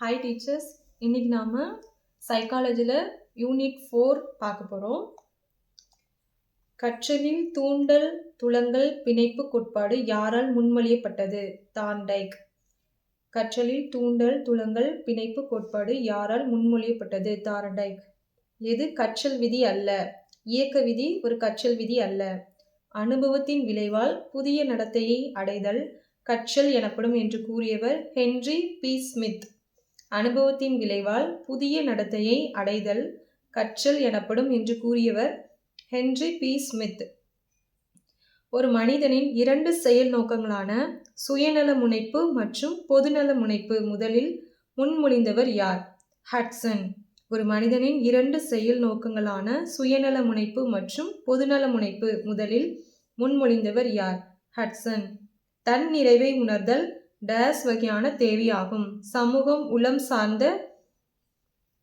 Hi teachers இன்றைக்கி நாம் சைக்காலஜியில் unit four பார்க்க போகிறோம் கற்றலில் தூண்டல் துளங்கள் பிணைப்பு கோட்பாடு யாரால் முன்மொழியப்பட்டது? தாண்டைக் கற்றலில் தூண்டல் துளங்கள் பிணைப்பு கோட்பாடு யாரால் முன்மொழியப்பட்டது? தாரடைக் எது கற்றல் விதி அல்ல? இயக்க விதி ஒரு கற்றல் விதி அல்ல. அனுபவத்தின் விளைவால் புதிய நடத்தையை அடைதல் கற்றல் எனப்படும் என்று கூறியவர் ஹென்றி பி. ஸ்மித். அனுபவத்தின் விளைவால் புதிய நடத்தையை அடைதல் கற்றல் எனப்படும் என்று கூறியவர் ஹென்றி பி. ஸ்மித். ஒரு மனிதனின் இரண்டு செயல் நோக்கங்களான சுயநல முனைப்பு மற்றும் பொதுநல முனைப்பு முதலில் முன்மொழிந்தவர் யார்? ஹட்சன். ஒரு மனிதனின் இரண்டு செயல் நோக்கங்களான சுயநல முனைப்பு மற்றும் பொதுநல முனைப்பு முதலில் முன்மொழிந்தவர் யார்? ஹட்சன். தன் நிறைவை உணர்தல் டேஸ் வகையான தேவையாகும். சமூகம் உளம் சார்ந்த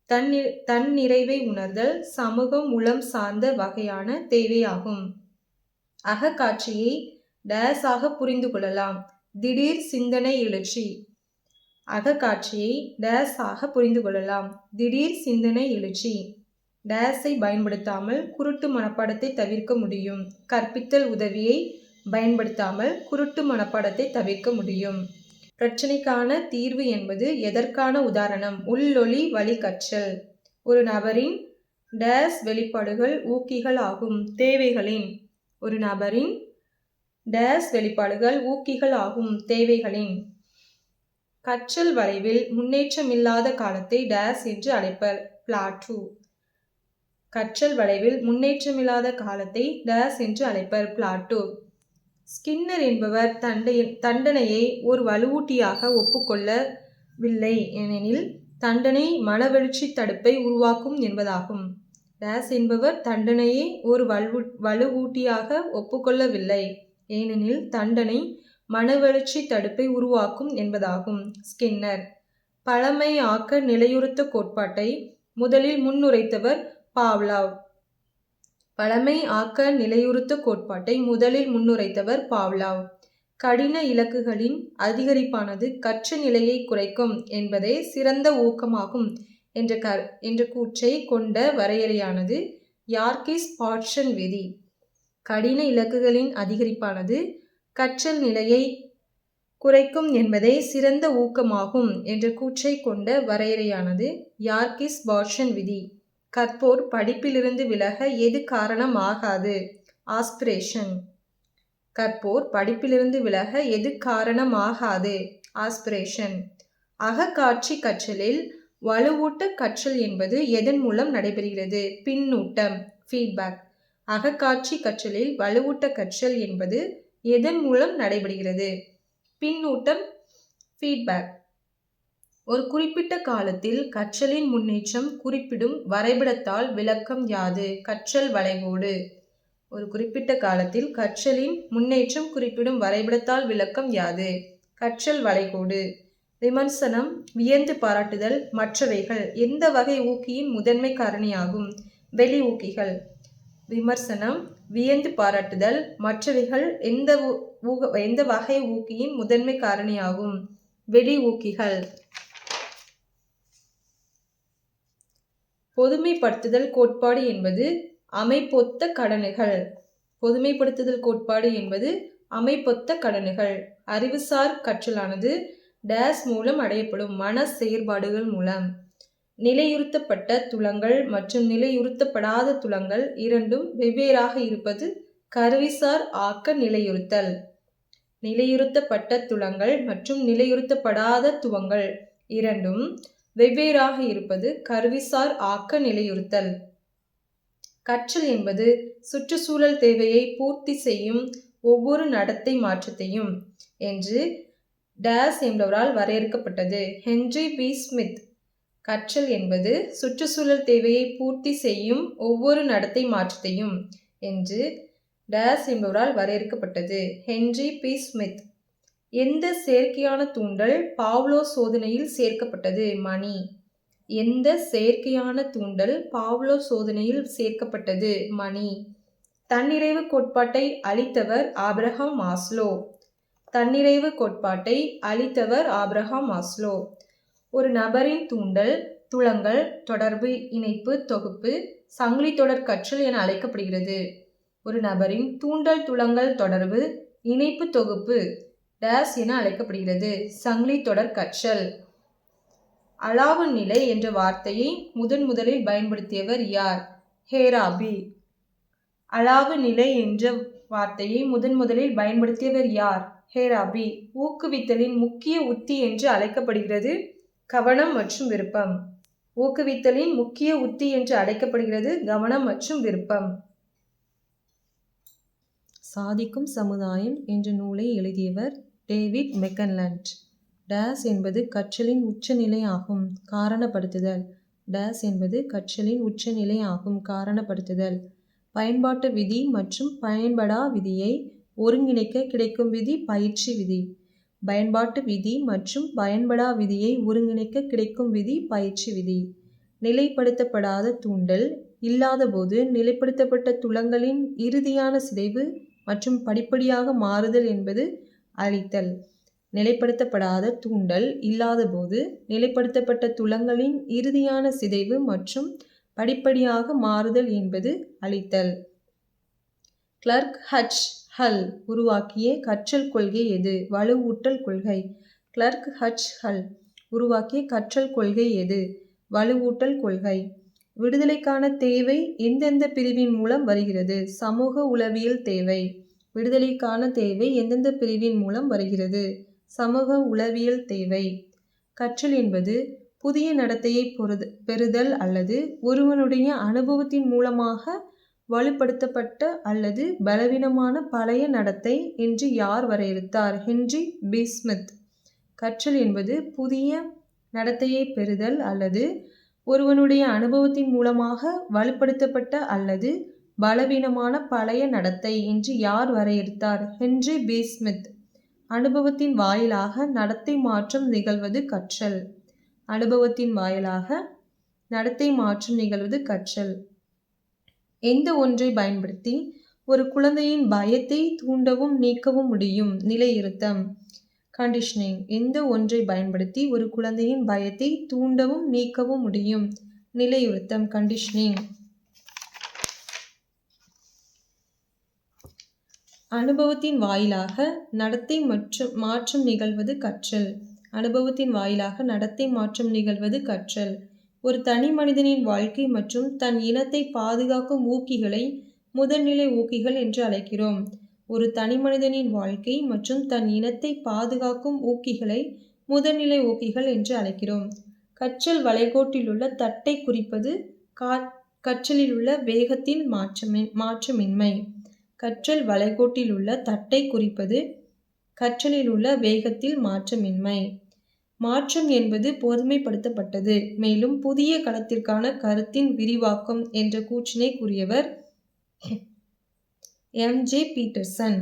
தன் தன்னிறைவை உணர்தல் சமூகம் உளம் சார்ந்த வகையான தேவையாகும். அகக்காட்சியை டேஸாக புரிந்து கொள்ளலாம். திடீர் சிந்தனை எழுச்சி. அகக்காட்சியை டேஸாக புரிந்து கொள்ளலாம். திடீர் சிந்தனை எழுச்சி. டேஸை பயன்படுத்தாமல் குருட்டு மனப்பாடத்தை தவிர்க்க முடியும். கற்பித்தல் உதவியை பயன்படுத்தாமல் குருட்டு மனப்பாடத்தை தவிர்க்க முடியும். பிரச்சனைக்கான தீர்வு என்பது எதற்கான உதாரணம்? உள்ளொளி வழிகற்றல். ஒரு நபரின் டேஸ் வெளிப்பாடுகள் ஊக்கிகள் ஆகும். தேவைகளின். ஒரு நபரின் டேஸ் வெளிப்பாடுகள் ஊக்கிகள் ஆகும். தேவைகளின். கற்றல் வளைவில் முன்னேற்றமில்லாத காலத்தை டேஸ் என்று அழைப்பர். பிளாட்டூ. கற்றல் வளைவில் முன்னேற்றமில்லாத காலத்தை டேஸ் என்று அழைப்பர். பிளாட்டூ. ஸ்கின்னர் என்பவர் தண்டை தண்டனையை ஒரு வலுவூட்டியாக ஒப்புக்கொள்ளவில்லை ஏனெனில் தண்டனை மனவெழுச்சி தடுப்பை உருவாக்கும் என்பதாகும். டேஸ் என்பவர் தண்டனையை ஒரு வலு வலுவூட்டியாக ஒப்புக்கொள்ளவில்லை ஏனெனில் தண்டனை மனவெழுச்சி தடுப்பை உருவாக்கும் என்பதாகும். ஸ்கின்னர் பழமையாக்க நிலையுறுத்த கோட்பாட்டை முதலில் முன்னுரைத்தவர் பாவ்லாவ். பழமை ஆக்க நிலையுறுத்து கோட்பாட்டை முதலில் முன்னுரைத்தவர் பாவ்லாவ். கடின இலக்குகளின் அதிகரிப்பானது கற்ற நிலையை குறைக்கும் என்பதே சிறந்த ஊக்கமாகும் என்ற க என்ற கூற்றை கொண்ட வரையறையானது யார்கிஸ் பாட்சன் விதி. கடின இலக்குகளின் அதிகரிப்பானது கற்றல் நிலையை குறைக்கும் என்பதே சிறந்த ஊக்கமாகும் என்ற கூற்றை கொண்ட வரையறையானது யார்கிஸ் பாட்சன் விதி. கற்போர் படிப்பிலிருந்து விலக எது காரணம் ஆகாது ஆஸ்பிரேஷன் கற்போர் படிப்பிலிருந்து விலக எது காரணம் ஆகாது ஆஸ்பிரேஷன் அகக்காட்சி கற்றலில் வலுவூட்ட கற்றல் என்பது எதன் மூலம் நடைபெறுகிறது? பின்னூட்டம். ஃபீட்பேக் அகக்காட்சி கற்றலில் வலுவூட்ட கற்றல் என்பது எதன் மூலம் நடைபெறுகிறது? பின்னூட்டம். ஃபீட்பேக் ஒரு குறிப்பிட்ட காலத்தில் கற்றலின் முன்னேற்றம் குறிப்பிடும் வரைபடத்தால் விளக்கம் யாது? கற்றல் வளைகோடு. ஒரு குறிப்பிட்ட காலத்தில் கற்றலின் முன்னேற்றம் குறிப்பிடும் வரைபடத்தால் விளக்கம் யாது? கற்றல் வளைகோடு. விமர்சனம் வியந்து பாராட்டுதல் மற்றவைகள் எந்த வகை ஊக்கியின் முதன்மை காரணியாகும்? வெளி ஊக்கிகள். விமர்சனம் வியந்து பாராட்டுதல் மற்றவைகள் எந்த ஊக எந்த வகை ஊக்கியின் முதன்மை காரணியாகும்? வெளி ஊக்கிகள். பொதுமைப்படுத்துதல் கோட்பாடு என்பது அமைப்பொத்த கடனுகள். பொதுமைப்படுத்துதல் கோட்பாடு என்பது அமைப்பொத்த கடனுகள். அறிவுசார் கற்றலானது டேஸ் மூலம் அடையப்படும் மன செயற்பாடுகள் மூலம். நிலையுறுத்தப்பட்ட துலங்கள் மற்றும் நிலையுறுத்தப்படாத துலங்கள் இரண்டும் வெவ்வேறாக இருப்பது கருவிசார் ஆக்க நிலையுறுத்தல். நிலையுறுத்தப்பட்ட துலங்கள் மற்றும் நிலையுறுத்தப்படாத துவங்கள் இரண்டும் வெவ்வேறாக இருப்பது கருவிசார் ஆக்க நிலையுறுத்தல். கற்றல் என்பது சுற்றுச்சூழல் தேவையை பூர்த்தி செய்யும் ஒவ்வொரு நடத்தை மாற்றத்தையும் என்று டேஸ் என்பவரால் வரையறுக்கப்பட்டது. Henry B. ஸ்மித். கற்றல் என்பது சுற்றுச்சூழல் தேவையை பூர்த்தி செய்யும் ஒவ்வொரு நடத்தை மாற்றத்தையும் என்று டேஸ் என்பவரால் வரையறுக்கப்பட்டது. Henry B. ஸ்மித். எந்த செயற்கையான தூண்டல் பாவ்லோ சோதனையில் சேர்க்கப்பட்டது மணி? எந்த செயற்கையான தூண்டல் பாவ்லோ சோதனையில் சேர்க்கப்பட்டது மணி? தன்னிறைவு கோட்பாட்டை அளித்தவர் ஆப்ரஹாம் மாஸ்லோ தன்னிறைவு கோட்பாட்டை அளித்தவர் ஆப்ரஹாம் மாஸ்லோ ஒரு நபரின் தூண்டல் துளங்கள் தொடர்பு இணைப்பு தொகுப்பு சங்கிலி தொடர் கற்றல் என அழைக்கப்படுகிறது. ஒரு நபரின் தூண்டல் துளங்கள் தொடர்பு இணைப்பு தொகுப்பு டேஸ் என அழைக்கப்படுகிறது. சங்கிலி தொடர் கற்றல். அளவு நிலை என்ற வார்த்தையை முதன் முதலில் பயன்படுத்தியவர் யார்? ஹேராபி. அளாவு நிலை என்ற வார்த்தையை முதன் முதலில் பயன்படுத்தியவர் யார்? ஹேராபி. ஊக்குவித்தலின் முக்கிய உத்தி என்று அழைக்கப்படுகிறது கவனம் மற்றும் விருப்பம். ஊக்குவித்தலின் முக்கிய உத்தி என்று அழைக்கப்படுகிறது கவனம் மற்றும் விருப்பம். சாதிக்கும் சமுதாயம் என்ற நூலை எழுதியவர் டேவிட் மெக்கன்லண்ட். டேஸ் என்பது கற்றலின் உச்சநிலை ஆகும் காரணப்படுத்துதல். டேஸ் என்பது கற்றலின் உச்சநிலை ஆகும் காரணப்படுத்துதல். பயன்பாட்டு விதி மற்றும் பயன்படா விதியை ஒருங்கிணைக்க கிடைக்கும் விதி பயிற்சி விதி. பயன்பாட்டு விதி மற்றும் பயன்படா விதியை ஒருங்கிணைக்க கிடைக்கும் விதி பயிற்சி விதி. நிலைப்படுத்தப்படாத தூண்டல் இல்லாதபோது நிலைப்படுத்தப்பட்ட துளங்களின் இறுதியான சிதைவு மற்றும் படிப்படியாக மாறுதல் என்பது அழித்தல். நிலைப்படுத்தப்படாத தூண்டல் இல்லாதபோது நிலைப்படுத்தப்பட்ட துளங்களின் இறுதியான சிதைவு மற்றும் படிப்படியாக மாறுதல் என்பது அழித்தல். கிளர்க் ஹச் ஹல் உருவாக்கிய கற்றல் கொள்கை எது? வலுவூட்டல் கொள்கை. கிளர்க் ஹட்ச் ஹல் உருவாக்கிய கற்றல் கொள்கை எது? வலுவூட்டல் கொள்கை. விடுதலைக்கான தேவை எந்தெந்த பிரிவின் மூலம் வருகிறது? சமூக உளவியல் தேவை. விடுதலைக்கான தேவை எந்தெந்த பிரிவின் மூலம் வருகிறது? சமூக உளவியல் தேவை. கற்றல் என்பது புதிய நடத்தையை பொறுத பெறுதல் அல்லது ஒருவனுடைய அனுபவத்தின் மூலமாக வலுப்படுத்தப்பட்ட அல்லது பலவீனமான பழைய நடத்தை என்று யார் வரையறுத்தார்? ஹென்றி பிஸ்மித் கற்றல் என்பது புதிய நடத்தையை பெறுதல் அல்லது ஒருவனுடைய அனுபவத்தின் மூலமாக வலுப்படுத்தப்பட்ட அல்லது பலவீனமான பழைய நடத்தை என்று யார் வரையறுத்தார்? ஹென்றி பி ஸ்மித் அனுபவத்தின் வாயிலாக நடத்தை மாற்றம் நிகழ்வது கற்றல். அனுபவத்தின் வாயிலாக நடத்தை மாற்றம் நிகழ்வது கற்றல். எந்த ஒன்றை பயன்படுத்தி ஒரு குழந்தையின் பயத்தை தூண்டவும் நீக்கவும் முடியும்? நிலையிருத்தம் கண்டிஷனிங் எந்த ஒன்றை பயன்படுத்தி ஒரு குழந்தையின் பயத்தை தூண்டவும் நீக்கவும் முடியும்? நிலையுறுத்தம் கண்டிஷனிங் அனுபவத்தின் வாயிலாக நடத்தை மற்றும் மாற்றம் நிகழ்வது கற்றல். அனுபவத்தின் வாயிலாக நடத்தை மாற்றம் நிகழ்வது கற்றல். ஒரு தனி மனிதனின் வாழ்க்கை மற்றும் தன் இனத்தை பாதுகாக்கும் ஊக்கிகளை முதல்நிலை ஊக்கிகள் என்று அழைக்கிறோம். ஒரு தனி மனிதனின் வாழ்க்கை மற்றும் தன் இனத்தை பாதுகாக்கும் ஊக்கிகளை முதல்நிலை ஊக்கிகள் என்று அழைக்கிறோம். கற்றல் வளைகோட்டில் உள்ள தட்டை குறிப்பது கா கற்றலிலுள்ள வேகத்தின் மாற்றமின் மாற்றமின்மை. கற்றல் வளைகோட்டில் உள்ள தட்டை குறிப்பது கற்றலில் உள்ள வேகத்தில் மாற்றமின்மை. மாற்றம் என்பது பொதுமைப்படுத்தப்பட்டது. மேலும் புதிய களத்திற்கான கருத்தின் விரிவாக்கம் என்ற கூற்றினை கூறியவர் எம். ஜே. பீட்டர்சன்.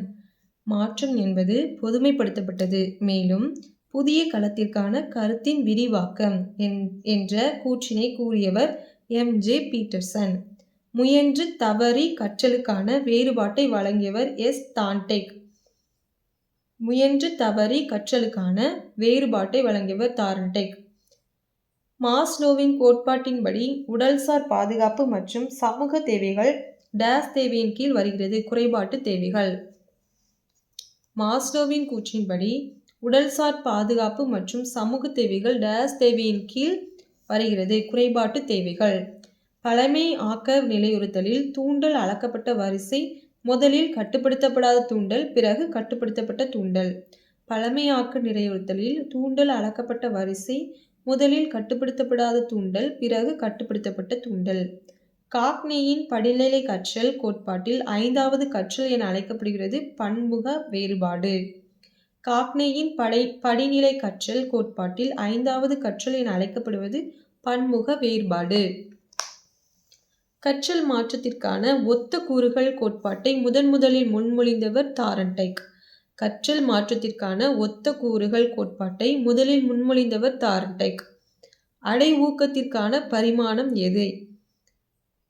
மாற்றம் என்பது பொதுமைப்படுத்தப்பட்டது. மேலும் புதிய களத்திற்கான கருத்தின் விரிவாக்கம் என்ற கூற்றினை கூறியவர் எம். ஜே. பீட்டர்சன். முயன்று தவறி கற்றலுக்கான வேறுபாட்டை வழங்கியவர் எஸ். தான்டேக் முயன்று தவறி கற்றலுக்கான வேறுபாட்டை வழங்கியவர் தாரன்டெக் மாஸ்லோவின் கோட்பாட்டின்படி உடல்சார் பாதுகாப்பு மற்றும் சமூக தேவைகள் டேஸ் தேவையின் கீழ் வருகிறது குறைபாட்டு தேவைகள். மாஸ்லோவின் கூற்றின்படி உடல்சார் பாதுகாப்பு மற்றும் சமூக தேவைகள் டேஸ் தேவையின் கீழ் வருகிறது குறைபாட்டு தேவைகள். பழமை ஆக்க நிலையுறுத்தலில் தூண்டல் அளக்கப்பட்ட வரிசை முதலில் கட்டுப்படுத்தப்படாத தூண்டல் பிறகு கட்டுப்படுத்தப்பட்ட தூண்டல். பழமையாக்க நிலையுறுத்தலில் தூண்டல் அளக்கப்பட்ட வரிசை முதலில் கட்டுப்படுத்தப்படாத தூண்டல் பிறகு கட்டுப்படுத்தப்பட்ட தூண்டல். காக்னேயின் படிநிலை கற்றல் கோட்பாட்டில் ஐந்தாவது கற்றல் என அழைக்கப்படுகிறது பன்முக வேறுபாடு. காக்னேயின் படை படிநிலை கற்றல் கோட்பாட்டில் ஐந்தாவது கற்றல் என அழைக்கப்படுவது பன்முக வேறுபாடு. கற்றல் மாற்றத்திற்கான ஒத்த கூறுகள் கோட்பாட்டை முதன் முதலில் முன்மொழிந்தவர் தாரன்டைக் கற்றல் மாற்றத்திற்கான ஒத்த கூறுகள் கோட்பாட்டை முதலில் முன்மொழிந்தவர் தாரன்டைக் அடை ஊக்கத்திற்கான பரிமாணம் எது?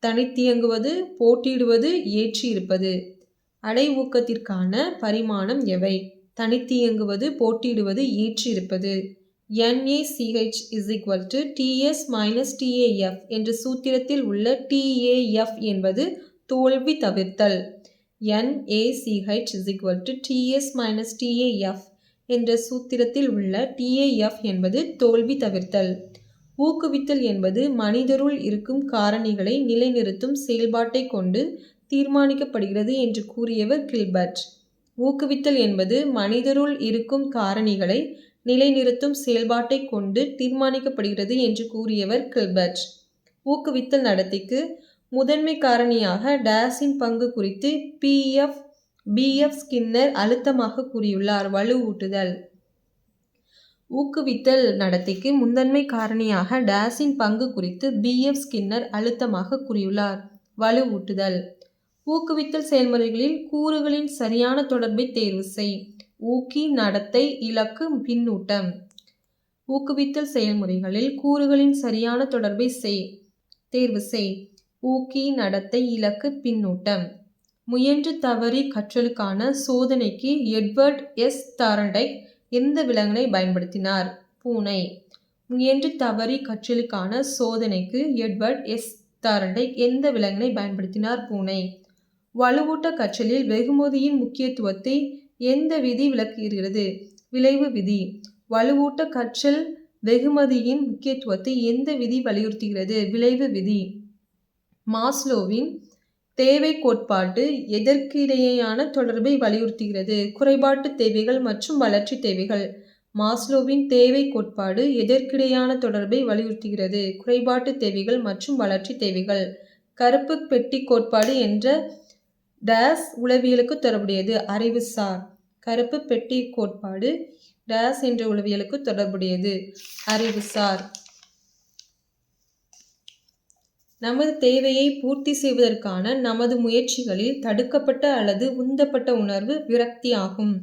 தனித்தியங்குவது போட்டியிடுவது ஏற்றி இருப்பது. அடை ஊக்கத்திற்கான பரிமாணம் எவை? தனித்தியங்குவது போட்டியிடுவது ஏற்றி இருப்பது. NaCH is equal to Ts minus TAF என்ற சூத்திரத்தில் உள்ள TAF என்பது தோல்வி தவிர்த்தல். NaCH is equal to Ts minus TAF என்ற சூத்திரத்தில் உள்ள TAF என்பது தோல்வி தவிர்த்தல். ஊக்குவித்தல் என்பது மனிதருள் இருக்கும் காரணிகளை நிலைநிறுத்தும் செயல்பாட்டை கொண்டு தீர்மானிக்கப்படுகிறது என்று கூறியவர் கில்பர்ட். ஊக்குவித்தல் என்பது மனிதருள் இருக்கும் காரணிகளை நிலைநிறுத்தும் செயல்பாட்டை கொண்டு தீர்மானிக்கப்படுகிறது என்று கூறியவர் கில்பர்ட். ஊக்குவித்தல் நடத்திக்கு முதன்மை காரணியாக டேஸின் பங்கு குறித்து பிஎஃப் பிஎஃப் ஸ்கின்னர் அழுத்தமாக கூறியுள்ளார். வலுவூட்டுதல். ஊக்குவித்தல் நடத்தைக்கு முதன்மை காரணியாக டேஸின் பங்கு குறித்து பிஎஃப் ஸ்கின்னர் அழுத்தமாக கூறியுள்ளார். வலுவூட்டுதல். ஊக்குவித்தல் செயல்முறைகளில் கூறுகளின் சரியான தொடர்பை தேர்வு செய். ஊக்கி நடத்தை இலக்கு பின்னூட்டம். ஊக்குவித்தல் செயல்முறைகளில் கூறுகளின் சரியான தொடர்பை செய் தேர்வு செய். ஊக்கி நடத்தை இலக்கு பின்னூட்டம். முயன்று தவறி கற்றலுக்கான சோதனைக்கு எட்வர்ட் எஸ். தாரண்டைக் எந்த விலங்கினை பயன்படுத்தினார்? பூனை. முயன்று தவறி கற்றலுக்கான சோதனைக்கு எட்வர்ட் எஸ். தாரண்டை எந்த விலங்கினை பயன்படுத்தினார்? பூனை. வலுவூட்ட கற்றலில் வெகுமதியின் முக்கியத்துவத்தை எந்த விதி விளக்குகிறது? விளைவு விதி. வலுவூட்ட கற்றல் வெகுமதியின் முக்கியத்துவத்தை எந்த விதி வலியுறுத்துகிறது? விளைவு விதி. மாஸ்லோவின் தேவை கோட்பாட்டு எதற்கிடையேயான தொடர்பை வலியுறுத்துகிறது? குறைபாட்டு தேவைகள் மற்றும் வளர்ச்சி தேவைகள். மாஸ்லோவின் தேவை கோட்பாடு எதற்கிடையான தொடர்பை வலியுறுத்துகிறது? குறைபாட்டு தேவைகள் மற்றும் வளர்ச்சி தேவைகள். கருப்பு பெட்டி கோட்பாடு என்ற டேஸ் உளவியலுக்கு தொடர்புடையது. அறிவுசார். கருப்பு பெட்டி கோட்பாடு டேஸ் என்ற உளவியலுக்கு தொடர்புடையது. அறிவுசார் நமது தேவையை பூர்த்தி செய்வதற்கான நமது முயற்சிகளில் தடுக்கப்பட்ட அல்லது உந்தப்பட்ட உணர்வு விரக்தி ஆகும்.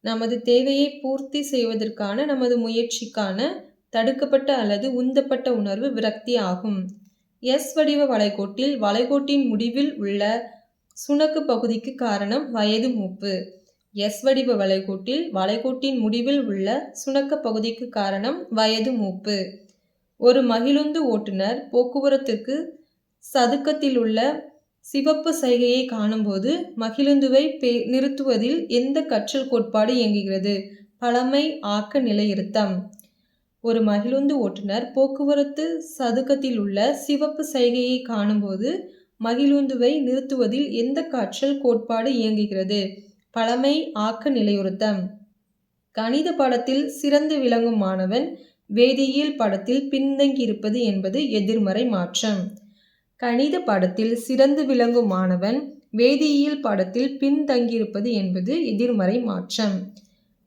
நமது தேவையை பூர்த்தி செய்வதற்கான நமது முயற்சிக்கான தடுக்கப்பட்ட அல்லது உந்தப்பட்ட உணர்வு விரக்தி ஆகும். எஸ் வடிவ வளைகோட்டில் வளைகோட்டின் முடிவில் உள்ள சுணக்கு பகுதிக்கு காரணம் வயது மூப்பு. எஸ் வடிவ வளைகோட்டில் வளைகோட்டின் முடிவில் உள்ள சுணக்க பகுதிக்கு காரணம் வயது மூப்பு. ஒரு மகிழுந்து ஓட்டுநர் போக்குவரத்திற்கு சதுக்கத்தில் உள்ள சிவப்பு சைகையை காணும்போது மகிழுந்துவை பே நிறுத்துவதில் எந்த கற்றல் கோட்பாடு இயங்குகிறது? பழமை ஆக்க நிலையிருத்தம் ஒரு மகிழுந்து ஓட்டுநர் போக்குவரத்து சதுக்கத்தில் உள்ள சிவப்பு சைகையை காணும்போது மகிழுந்துவை நிறுத்துவதில் எந்த காற்றல் கோட்பாடு இயங்குகிறது? பழமை ஆக்க நிலையுறுத்தம். கணித பாடத்தில் சிறந்து விளங்கும் மாணவன் வேதியியல் பாடத்தில் பின்தங்கியிருப்பது என்பது எதிர்மறை மாற்றம். கணித பாடத்தில் சிறந்து விளங்கும் மாணவன் வேதியியல் பாடத்தில் பின்தங்கியிருப்பது என்பது எதிர்மறை மாற்றம்.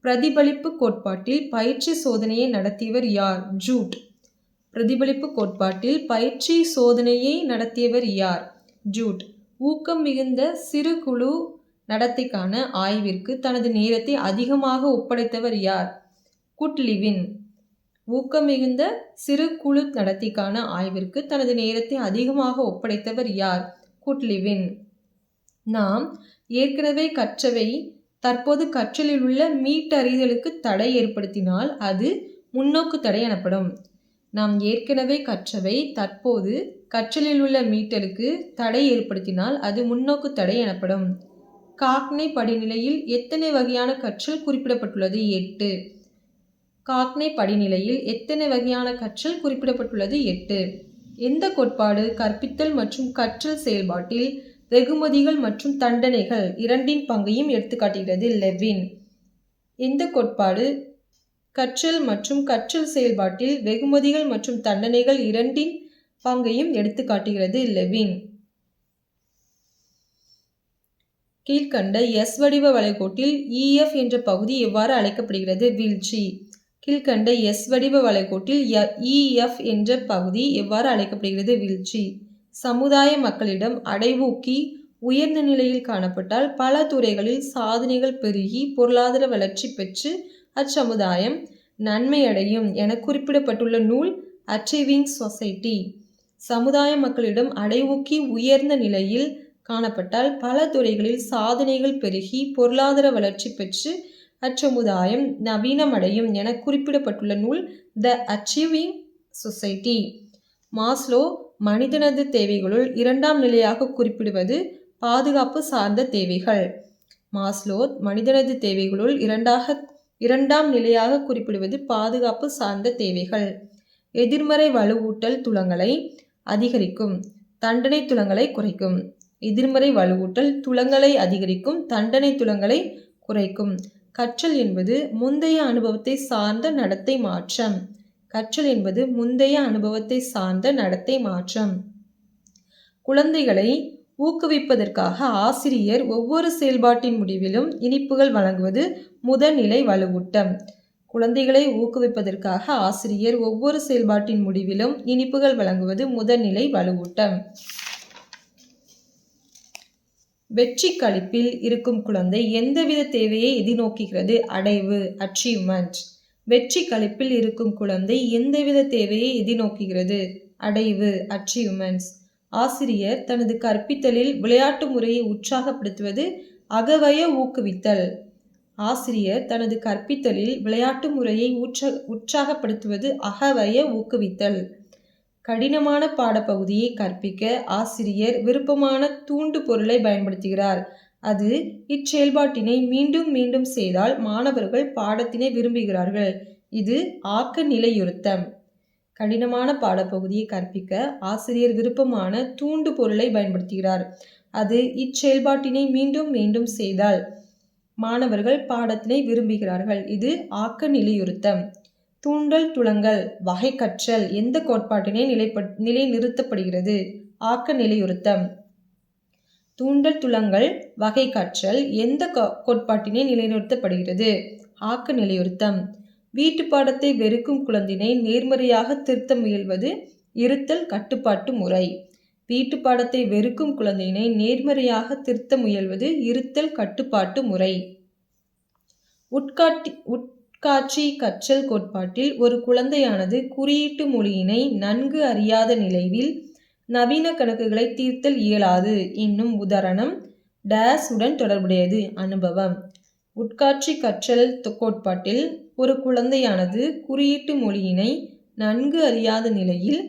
பிரதிபலிப்பு கோட்பாட்டில் பயிற்சி சோதனையை நடத்தியவர் யார்? ஜூட். பிரதிபலிப்பு கோட்பாட்டில் பயிற்சி சோதனையை நடத்தியவர் யார்? ஜூட். ஊக்கம் மிகுந்த சிறு குழு நடத்தைக்கான ஆய்விற்கு தனது நேரத்தை அதிகமாக ஒப்படைத்தவர் யார்? குட்லிவின் ஊக்கமிகுந்த சிறு குழு நடத்திக்கான ஆய்விற்கு தனது நேரத்தை அதிகமாக ஒப்படைத்தவர் யார்? குட்லிவின் நாம் ஏற்கனவே கற்றவை தற்போது கற்றலில் உள்ள மீட்டறிதலுக்கு தடை ஏற்படுத்தினால் அது முன்னோக்கு தடை எனப்படும். நாம் ஏற்கனவே கற்றவை தற்போது கற்றலில் உள்ள மீட்டலுக்கு தடை ஏற்படுத்தினால் அது முன்னோக்கு தடை எனப்படும். காக்னை படிநிலையில் எத்தனை வகையான கற்றல் குறிப்பிடப்பட்டுள்ளது? எட்டு. காக்னை படிநிலையில் எத்தனை வகையான கற்றல் குறிப்பிடப்பட்டுள்ளது? எட்டு. எந்த கோட்பாடு கற்பித்தல் மற்றும் கற்றல் செயல்பாட்டில் வெகுமதிகள் மற்றும் தண்டனைகள் இரண்டின் பங்கையும் எடுத்துக்காட்டுகிறது? லெவின் எந்த கோட்பாடு கற்றல் மற்றும் கற்றல் செயல்பாட்டில் வெகுமதிகள் மற்றும் தண்டனைகள் இரண்டின் பங்கையும் எடுத்துக்காட்டுகிறது? லெவின் கீழ்கண்ட எஸ் வடிவ வளைகோட்டில் இஎஃப் என்ற பகுதி எவ்வாறு அழைக்கப்படுகிறது? வீழ்ச்சி. கீழ்கண்ட எஸ் வடிவ வளைகோட்டில் இஎஃப் என்ற பகுதி எவ்வாறு அழைக்கப்படுகிறது? வீழ்ச்சி. சமுதாய மக்களிடம் அடைவூக்கி உயர்ந்த நிலையில் காணப்பட்டால் பல துறைகளில் சாதனைகள் பெருகி பொருளாதார வளர்ச்சி பெற்று அச்சமுதாயம் நன்மை அடையும் என குறிப்பிடப்பட்டுள்ள நூல் அச்சீவிங் சொசைட்டி சமுதாய மக்களிடம் அடைவூக்கி உயர்ந்த நிலையில் காணப்பட்டால் பல துறைகளில் சாதனைகள் பெருகி பொருளாதார வளர்ச்சி பெற்று அச்சமுதாயம் நவீனமடையும் என குறிப்பிடப்பட்டுள்ள நூல் த அச்சீவிங் சொசைட்டி மாஸ்லோ மனிதனது தேவைகளுள் இரண்டாம் நிலையாக குறிப்பிடுவது பாதுகாப்பு சார்ந்த தேவைகள். மாஸ்லோ மனிதனது தேவைகளுள் இரண்டாக இரண்டாம் நிலையாக குறிப்பிடுவது பாதுகாப்பு சார்ந்த தேவைகள். எதிர்மறை வலுவூட்டல் துளங்களை அதிகரிக்கும் தண்டனை துளங்களை குறைக்கும். எதிர்மறை வலுவூட்டல் துளங்களை அதிகரிக்கும் தண்டனை துளங்களை குறைக்கும். கற்றல் என்பது முந்தைய அனுபவத்தை சார்ந்த நடத்தை மாற்றம். கற்றல் என்பது முந்தைய அனுபவத்தை சார்ந்த நடத்தை மாற்றம். குழந்தைகளை ஊக்குவிப்பதற்காக ஆசிரியர் ஒவ்வொரு செயல்பாட்டின் முடிவிலும் இனிப்புகள் வழங்குவது முதல்நிலை வலுவூட்டம். குழந்தைகளை ஊக்குவிப்பதற்காக ஆசிரியர் ஒவ்வொரு செயல்பாட்டின் முடிவிலும் இனிப்புகள் வழங்குவது முதல்நிலை வலுவூட்டம். வெற்றி கழிப்பில் இருக்கும் குழந்தை எந்தவித தேவையை எதிர்நோக்குகிறது? அடைவு அச்சீவ்மெண்ட் வெற்றி கழிப்பில் இருக்கும் குழந்தை எந்தவித தேவையை எதிர்நோக்குகிறது? அடைவு அச்சீவ்மெண்ட்ஸ் ஆசிரியர் தனது கற்பித்தலில் விளையாட்டு முறையை உற்சாகப்படுத்துவது அகவய ஊக்குவித்தல். ஆசிரியர் தனது கற்பித்தலில் விளையாட்டு முறையை உற்ச உற்சாகப்படுத்துவது அகவய ஊக்குவித்தல். கடினமான பாடப்பகுதியை கற்பிக்க ஆசிரியர் விருப்பமான தூண்டு பொருளை பயன்படுத்துகிறார். அது இச்செயல்பாட்டினை மீண்டும் மீண்டும் செய்தால் மாணவர்கள் பாடத்தினை விரும்புகிறார்கள். இது ஆக்க நிலையுறுத்தம். கடினமான பாடப்பகுதியை கற்பிக்க ஆசிரியர் விருப்பமான தூண்டு பொருளை பயன்படுத்துகிறார். அது இச்செயல்பாட்டினை மீண்டும் மீண்டும் செய்தால் மாணவர்கள் பாடத்தினை விரும்புகிறார்கள். இது ஆக்க நிலையுறுத்தம். தூண்டல் துளங்கள் வகை கற்றல் எந்த கோட்பாட்டினை நிலைப்பட் நிலை நிறுத்தப்படுகிறது ஆக்க நிலையுறுத்தம். தூண்டல் துளங்கள் வகை கற்றல் எந்த கோட்பாட்டினை நிலைநிறுத்தப்படுகிறது? ஆக்க நிலையுறுத்தம். வீட்டு பாடத்தை வெறுக்கும் குழந்தினை நேர்மறையாக திருத்த முயல்வது இருத்தல் கட்டுப்பாட்டு முறை. வீட்டு பாடத்தை வெறுக்கும் குழந்தையினை நேர்மறையாக திருத்த முயல்வது இருத்தல் கட்டுப்பாட்டு முறை. உட்காட்டி உட் உட்காட்சி கற்றல் கோட்பாட்டில் ஒரு குழந்தையானது குறியீட்டு மொழியினை நன்கு அறியாத நிலையில் நவீன கணக்குகளை தீர்த்தல் இயலாது என்னும் உதாரணம் டேஸ் உடன் தொடர்புடையது அனுபவம். உட்காட்சி கற்றல் கோட்பாட்டில் ஒரு குழந்தையானது குறியீட்டு மொழியினை நன்கு அறியாத நிலையில்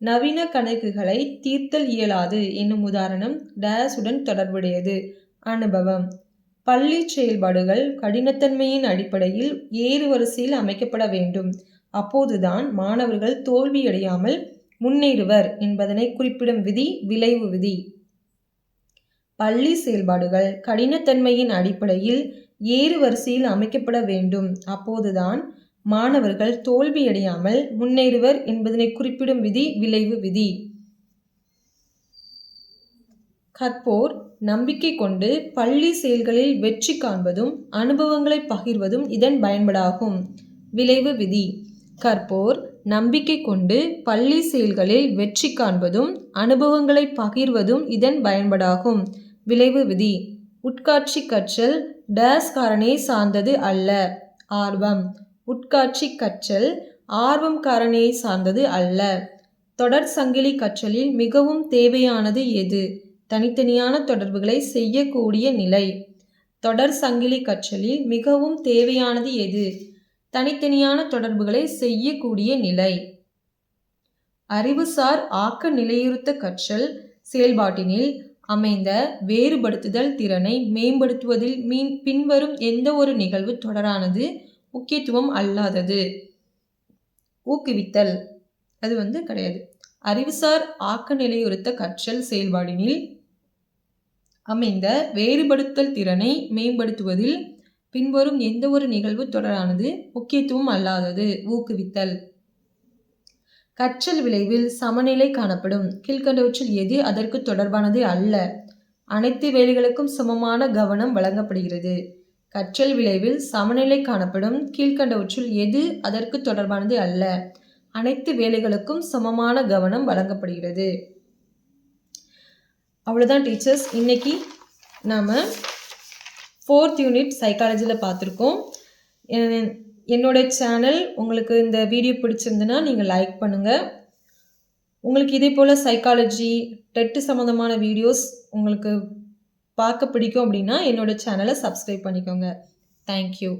நவீன கணக்குகளை தீர்த்தல் இயலாது என்னும் உதாரணம் டேஸ் உடன் தொடர்புடையது அனுபவம். பள்ளி செயல்பாடுகள் கடினத்தன்மையின் அடிப்படையில் ஏறு வரிசையில் அமைக்கப்பட வேண்டும். அப்போதுதான் மாணவர்கள் தோல்வியடையாமல் முன்னேறுவர் என்பதனை குறிப்பிடும் விதி விளைவு விதி. பள்ளி செயல்பாடுகள் கடினத்தன்மையின் அடிப்படையில் ஏறு வரிசையில் அமைக்கப்பட வேண்டும். அப்போதுதான் மாணவர்கள் தோல்வியடையாமல் முன்னேறுவர் என்பதனை குறிப்பிடும் விதி விளைவு விதி. கற்போர் நம்பிக்கை கொண்டு பள்ளி செயல்களில் வெற்றி காண்பதும் அனுபவங்களை பகிர்வதும் இதன் பயன்படாகும். விளைவு விதி. கற்போர் நம்பிக்கை கொண்டு பள்ளி செயல்களில் வெற்றி காண்பதும் அனுபவங்களை பகிர்வதும் இதன் பயன்படாகும். விளைவு விதி. உட்காட்சி கற்றல் டேஸ் காரணியை சார்ந்தது அல்ல. ஆர்வம். உட்காட்சி கற்றல் ஆர்வம் காரணியை சார்ந்தது அல்ல. தொடர் சங்கிலி கற்றலில் மிகவும் தேவையானது எது? தனித்தனியான தொடர்புகளை செய்யக்கூடிய நிலை. தொடர் சங்கிலி கற்றலில் மிகவும் தேவையானது எது? தனித்தனியான தொடர்புகளை செய்யக்கூடிய நிலை. அறிவுசார் ஆக்க நிலையுறுத்த கற்றல் செயல்பாட்டினில் அமைந்த வேறுபடுத்துதல் திறனை மேம்படுத்துவதில் மீன் பின்வரும் எந்த ஒரு நிகழ்வு தொடரானது முக்கியத்துவம் அல்லாதது? ஊக்குவித்தல். அது வந்து கிடையாது. அறிவுசார் ஆக்க நிலையுறுத்த கற்றல் செயல்பாடினில் அமைந்த வேறுபடுத்தல் திறனை மேம்படுத்துவதில் பின்வரும் எந்த ஒரு நிகழ்வு தொடரானது முக்கியத்துவம் அல்லாதது. ஊக்குவித்தல். கற்றல் விளைவில் சமநிலை காணப்படும். கீழ்கண்டவற்றில் எது அதற்கு தொடர்பானது அல்ல. அனைத்து வேலைகளுக்கும் சமமான கவனம் வழங்கப்படுகிறது. கற்றல் விளைவில் சமநிலை காணப்படும். கீழ்கண்டவற்றுள் எது அதற்கு தொடர்பானது அல்ல. அனைத்து வேலைகளுக்கும் சமமான கவனம் வழங்கப்படுகிறது. அவ்வளோதான் டீச்சர்ஸ். இன்றைக்கி நாம் ஃபோர்த் யூனிட் சைக்காலஜியில் பார்த்துருக்கோம். என்னோட சேனல் உங்களுக்கு இந்த வீடியோ பிடிச்சிருந்துன்னா நீங்கள் லைக் பண்ணுங்கள் உங்களுக்கு இதே போல் சைக்காலஜி டெட்டு சம்மந்தமான வீடியோஸ் உங்களுக்கு பார்க்க பிடிக்கும் அப்படின்னா என்னோட சேனலை சப்ஸ்கிரைப் பண்ணிக்கோங்க. தேங்க்யூ